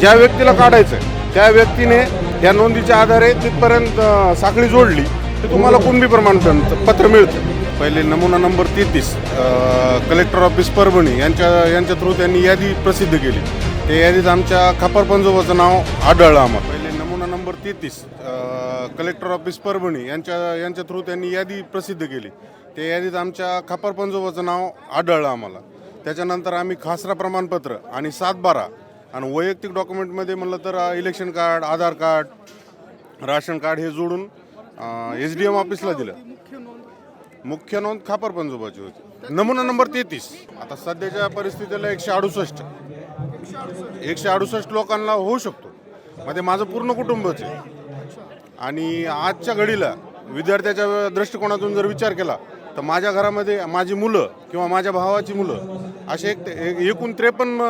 ज्या व्यक्तीला काढायचं आहे त्या व्यक्तीने या नोंदीच्या आधारे तिथपर्यंत साखळी जोडली तर तुम्हाला कुणबी प्रमाणपत्र पत्र मिळतं. पहिले नमुना नंबर तेहतीस कलेक्टर ऑफिस परभणी यांच्या यांच्या थ्रू त्यांनी यादी प्रसिद्ध केली. त्या यादीत आमच्या खापर पंजोबाचं नाव आढळलं आम्हाला. पहिले नमुना नंबर तेहतीस कलेक्टर ऑफिस परभणी यांच्या यांच्या थ्रू त्यांनी यादी प्रसिद्ध केली. त्या यादीत आमच्या खापर पंजोबाचं नाव आढळलं आम्हाला. त्याच्यानंतर आम्ही खासरा प्रमाणपत्र आणि सात बारा आणि वैयक्तिक डॉक्युमेंटमध्ये म्हणलं तर election card Aadhaar card ration card हे जोडून एस डी एम ऑफिसला दिलं. मुख्य नोंद खापर पंजोबाची होती. नमुना नंबर तेहतीस. आता सध्याच्या परिस्थितीला एकशे अडुसष्ट. एकशे अडुसष्ट लोकांना होऊ शकतो. मध्ये माझं पूर्ण कुटुंबच आहे. आणि आजच्या घडीला विद्यार्थ्याच्या दृष्टिकोनातून जर विचार केला तर माझ्या घरामध्ये माझी मुलं किंवा माझ्या भावाची मुलं असे एक एक- एकूण त्रेपन्न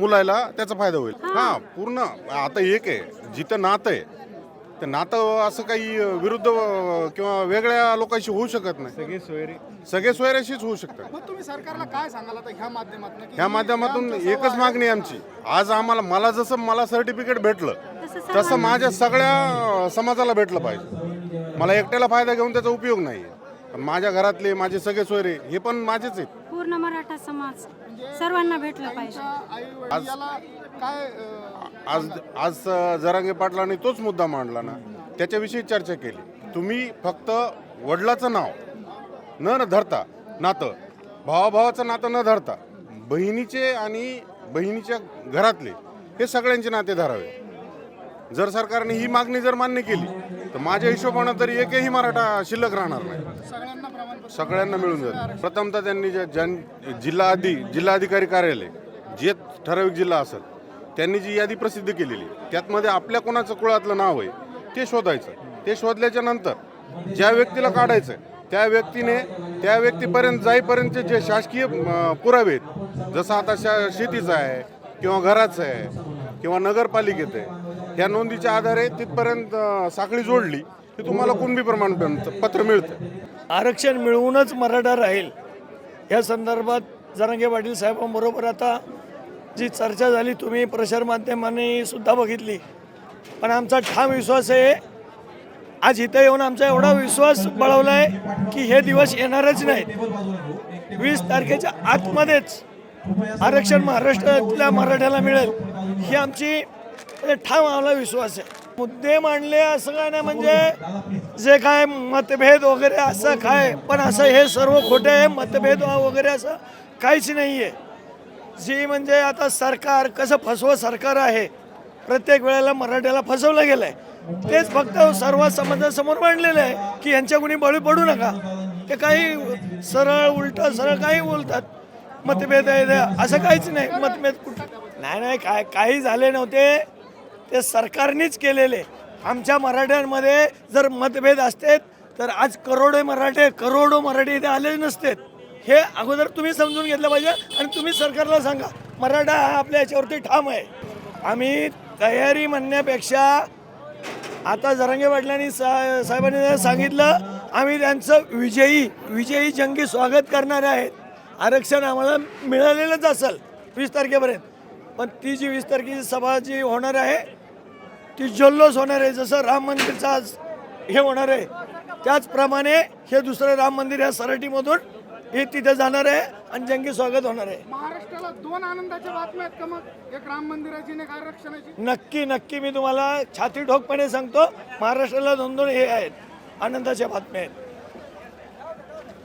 मुलाला त्याचा फायदा होईल. हा. पूर्ण आता एक आहे जिथं नातं आहे ते नातं असं काही विरुद्ध किंवा वेगळ्या लोकांशी होऊ शकत नाही. सगळे सोयरे. सगळे सोयऱ्याशीच होऊ शकतात. मग तुम्ही सरकारला काय सांगाल आता ह्या माध्यमातून? ह्या माध्यमातून एकच मागणी आहे आमची. आज आम्हाला मला जसं मला सर्टिफिकेट भेटलं तसं माझ्या सगळ्या समाजाला भेटलं पाहिजे. मला एकट्याला फायदा घेऊन त्याचा उपयोग नाही पण माझ्या घरातले माझे सगळे सोयरे हे पण माझेच आहेत. पूर्ण मराठा समाज सर्वांना भेटलं पाहिजे. काय आज आज जरांगे पाटलांनी तोच मुद्दा मांडला ना. त्याच्याविषयी चर्चा केली. तुम्ही फक्त वडिलाचं नाव न न धरता नातं भावाभावाचं नातं न धरता बहिणीचे आणि बहिणीच्या घरातले हे सगळ्यांचे नाते धरावे. जर सरकारने ही मागणी जर मान्य केली तर माझ्या हिशोबानं तरी एकही मराठा शिल्लक राहणार नाही. सगळ्यांना मिळून जाईल. प्रथमतः त्यांनी ज्या जन जिल्हा अधि जिल्हाधिकारी कार्यालय जे ठराविक जिल्हा असेल त्यांनी जी यादी प्रसिद्ध केलेली त्यातमध्ये आपल्या कोणाचं कुळातलं नाव आहे ते शोधायचं. ते शोधल्याच्या नंतर ज्या व्यक्तीला काढायचं आहे त्या व्यक्तीने त्या व्यक्तीपर्यंत जाईपर्यंतचे जे शासकीय पुरावे आहेत जसं आता शा शेतीचं आहे किंवा घराचं आहे किंवा नगरपालिकेत आहे ह्या नोंदीच्या आधारे तिथपर्यंत साखळी जोडली की तुम्हाला कुणबी प्रमाणपत्र पत्र मिळतं. आरक्षण मिळवूनच मराठा राहील. या संदर्भात जरांगे पाटील साहेबांबरोबर आता जी चर्चा झाली तुम्ही प्रसारमाध्यमांनी सुद्धा बघितली. पण आमचा ठाम विश्वास आहे आज इथं येऊन आमचा एवढा विश्वास बळवला आहे की हे दिवस येणारच नाहीत. वीस तारखेच्या आतमध्येच आरक्षण महाराष्ट्रातल्या मराठ्याला मिळेल ही आमची ठाम आम्हाला विश्वास आहे. मुद्दे मांडले असं काय नाही म्हणजे जे काय मतभेद वगैरे असं काय पण असं हे सर्व खोटे आहे मतभेद वगैरे असं काहीच नाही आहे जी म्हणजे आता सरकार कसं फसवं सरकार आहे प्रत्येक वेळेला मराठ्याला फसवलं गेलं आहे तेच फक्त सर्व समाजासमोर मांडलेलं आहे की यांच्या कुणी बळी पडू नका. ते काही सरळ उलट सरळ काही बोलतात. मतभेद आहे असं काहीच नाही. मतभेद कुठं? नाही नाही काय काही झाले नव्हते. ते सरकारनेच केलेले. आमच्या मराठ्यांमध्ये जर मतभेद असते तर आज करोडो मराठे करोडो मराठी इथे आलेले नसतेत. हे अगोदर तुम्ही समजून घेतलं पाहिजे आणि तुम्ही सरकारला सांगा मराठा हा आपल्या याच्यावरती ठाम आहे. आम्ही तयारी म्हणण्यापेक्षा आता जरांगे पाटलांनी सा साहेबांनी सांगितलं आम्ही त्यांचं विजयी विजयी जंगी स्वागत करणारे आहेत. आरक्षण आम्हाला मिळालेलंच असेल वीस तारखेपर्यंत. पण ती जी वीस तारखेची सभा जी होणार आहे ती जल्लोष होणार आहे. जसं राम मंदिरचं आज हे होणार आहे त्याचप्रमाणे हे दुसरं राम मंदिर या सराटीमधून हे तिथे जाणार आहे आणि जंगी स्वागत होणार आहे. महाराष्ट्राला दोन आनंदाच्या बातम्या आहेत का मग? एक राम मंदिराची आणि एक आरक्षणाची. नक्की नक्की मी तुम्हाला छाती ठोकपणे सांगतो महाराष्ट्राला दोन दोन हे आहेत आनंदाच्या बातम्या आहेत.